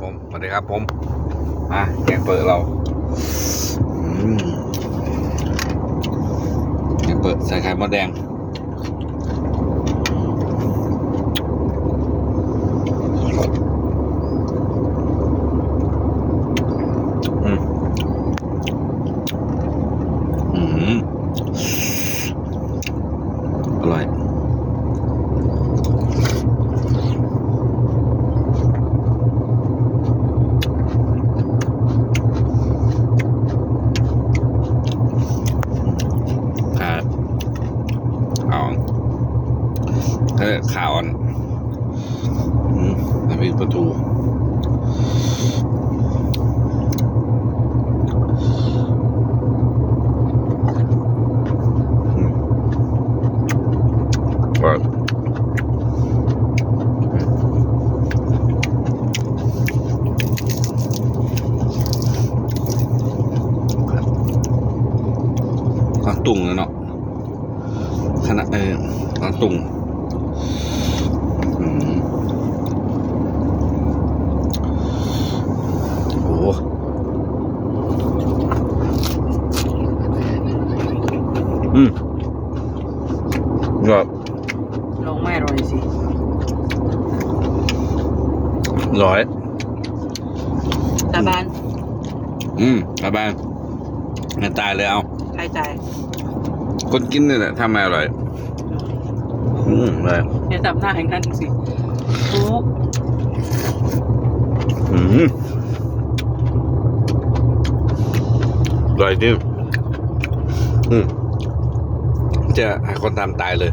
ผมสวัสดีครับผมมาแกงเปิดเราแกงเปิดใส่ไข่มดแดงอืมอืมอร่อย ขาเอา เออขาอ่อนอืมน้ำพริกปลาทูว่างตุงเลยเนาะคณะเออกวาตุ่งอืมโอ้โห อืมยอดลงไม่อร่อยสิร้อยตาบานอืมกลับบ้านงั้นตายเลยเอาใครจ่ายคนกินนี่แหละทำไมอร่อย อืมเลยอย่าจับหน้าอย่างนั้นสิทุกอืมอร่อยจริงอืม จะห้คนทำตายเลย